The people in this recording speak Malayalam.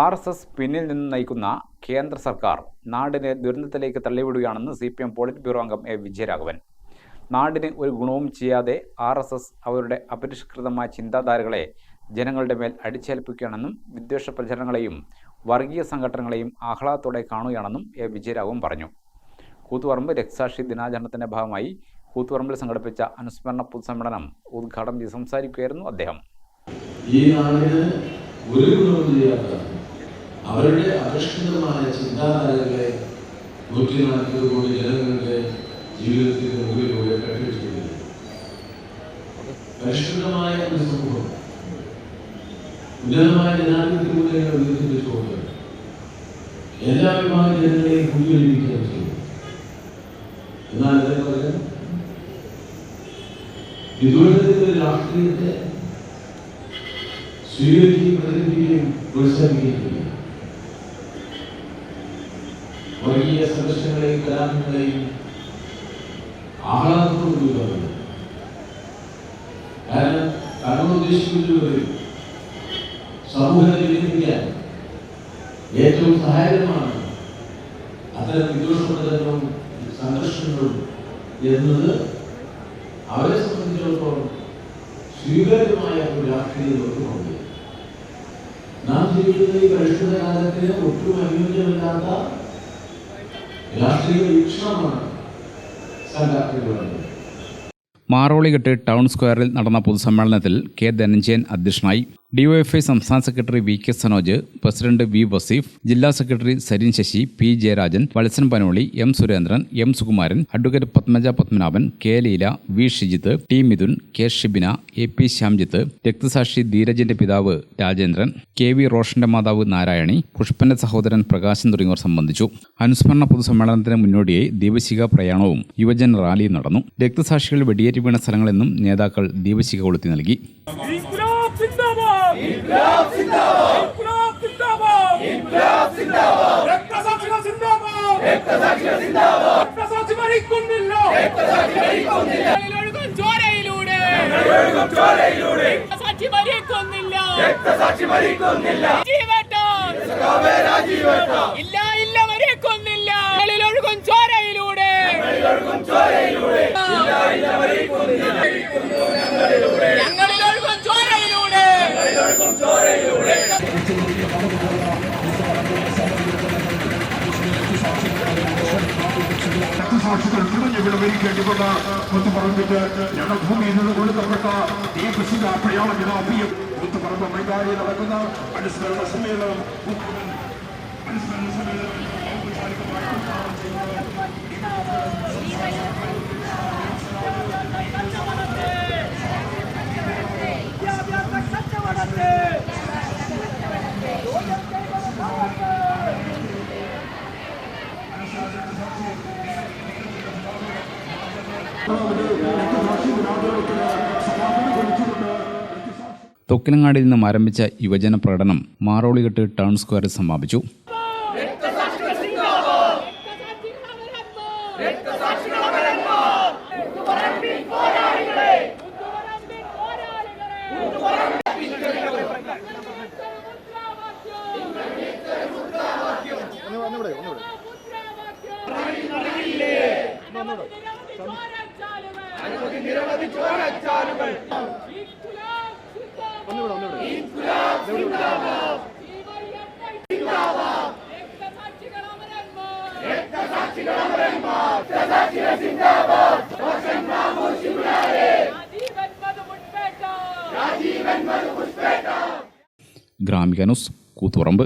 ആർ എസ് എസ് പിന്നിൽ നിന്ന് നയിക്കുന്ന കേന്ദ്ര സർക്കാർ നാടിനെ ദുരന്തത്തിലേക്ക് തള്ളിവിടുകയാണെന്ന് C P M polit bureau അംഗം എ വിജയരാഘവൻ. നാടിന് ഒരു ഗുണവും ചെയ്യാതെ ആർ എസ് എസ് അവരുടെ അപരിഷ്കൃതമായ ചിന്താധാരകളെ ജനങ്ങളുടെ മേൽ അടിച്ചേൽപ്പിക്കുകയാണെന്നും വിദ്വേഷ പ്രചരണങ്ങളെയും വർഗീയ സംഘടനകളെയും ആഹ്ലാദത്തോടെ കാണുകയാണെന്നും എ വിജയരാഘവൻ പറഞ്ഞു. കൂത്തുപറമ്പ് രക്തസാക്ഷി ദിനാചരണത്തിന്റെ ഭാഗമായി കൂത്തുപറമ്പിൽ സംഘടിപ്പിച്ച അനുസ്മരണ പൊതുസമ്മേളനം ഉദ്ഘാടനം ചെയ്ത് സംസാരിക്കുകയായിരുന്നു അദ്ദേഹം. ഈ നാടിന് ഒരു ഗുണവും ചെയ്യാത്ത അവരുടെ അധിഷ്ഠിതമായ ചിന്താധാരകളെ നൂറ്റി നാൽപ്പത് കോടി ജനങ്ങളുടെ ജീവിതത്തിന് മുകളിലൂടെ കെട്ടിവെച്ചിരിക്കുന്നത് പരിഷ്കൃതമായ ഒരു സമൂഹം ഉന്നതമായ ജനാധിപത്യ മൂല്യങ്ങൾ ഉയർത്തിപ്പിച്ചുകൊണ്ട് എല്ലാ വിഭാഗം ജനങ്ങളെയും കുടിയൊഴിപ്പിക്കുകയാണ് ചെയ്യും എന്നാൽ അതേ പറയാൻ? വിദൂരത്തിന്റെ രാഷ്ട്രീയത്തെ സ്വീകരിക്കുകയും പ്രചരിപ്പിക്കുകയും പ്രോത്സാഹിപ്പിക്കുകയും ചെയ്യും വർഗീയ സദസ്സുകളെയും കലാപങ്ങളെയും ആഹ്ലാദത്തോടുകൂടി പറഞ്ഞു. കാരണം കണ്ണൂർ ഉദ്ദേശിക്കുന്നത് സമൂഹത്തെ ഏറ്റവും സഹായകമാണ് അത്തരം വിദ്വേഷപ്രചരണവും സംഘർഷങ്ങളും എന്നത് അവരെ സംബന്ധിച്ചിടത്തോളം സ്വീകാര്യമായ ഒരു രാഷ്ട്രീയ നാം ജീവിക്കുന്ന ഈ പരിഷ്കൃത കാലത്തിന് ഒട്ടും അനുയോജ്യമല്ലാത്ത രാഷ്ട്രീയ ടൗൺ സ്ക്വയറിൽ നടന്ന പൊതുസമ്മേളനത്തിൽ കെ ധനഞ്ജയൻ അധ്യക്ഷനായി ഡിവൈഎഫ്ഐ സംസ്ഥാന secretary V K Sanoj president V Vaseef ജില്ലാ secretary Sarin Sasi P Jayarajan Valsan Panoli M Surendran M Sukumaran advocate Padmaja Padmanabhan K Leela V Shijith T Mithun K Shibina A P Shyamjith രക്തസാക്ഷി ധീരജിന്റെ പിതാവ് രാജേന്ദ്രൻ കെ വി റോഷന്റെ മാതാവ് നാരായണി പുഷ്പന്റെ സഹോദരൻ പ്രകാശൻ തുടങ്ങിയവർ സംബന്ധിച്ചു. അനുസ്മരണ പൊതുസമ്മേളനത്തിന് മുന്നോടിയായി ദീപശിഖ പ്രയാണവും യുവജന റാലിയും നടന്നു. രക്തസാക്ഷികൾ വെടിയേറ്റ് വീണ സ്ഥലങ്ങളെന്നും നേതാക്കൾ ദീപശിഖ കൊളുത്തി നൽകി. ചോരയിലൂടെ രക്തസാക്ഷി മരിക്കുന്നില്ല രക്തസാക്ഷി മരിക്കുന്നില്ല രാജീവേട്ട ഇല്ല ഇല്ല മരിക്കുന്നില്ല ഒഴുകും ചോരയിലൂടെ ഒഴുകും ചോരയിലൂടെ ഇല്ല ഇല്ല മരിക്കുന്നില്ല ഞങ്ങളിൽ ഒഴുകും ചോരയിലൂടെ രക്തസാക്ഷികൾ കുടഞ്ഞു വിളവരിക്കേണ്ടിക്കൊണ്ട് മുത്തുപറമ്പിട്ട് ഞങ്ങൾ ഭൂമിയിൽ നിന്ന് കൊടുക്കപ്പെട്ട ഈ കൃഷിക പ്രയാണ വിനാപിയും മുത്തുപറമ്പ് മൈതാനിയിൽ നടക്കുന്ന അനുസ്മരണ സമ്മേളനം. അനുസ്മരണ സമ്മേളനം. ഔപചാരികമായി ഉദ്ഘാടനം ചെയ്യുന്നത് തൊക്കിലങ്ങാടിയിൽ നിന്നും ആരംഭിച്ച യുവജന പ്രകടനം മാറോളികെട്ട് ടൗൺ സ്ക്വയറിൽ സമാപിച്ചു. നിരവധി ചോരച്ചാലുകൾ. ഗ്രാമിക ന്യൂസ് കൂത്തുപറമ്പ്.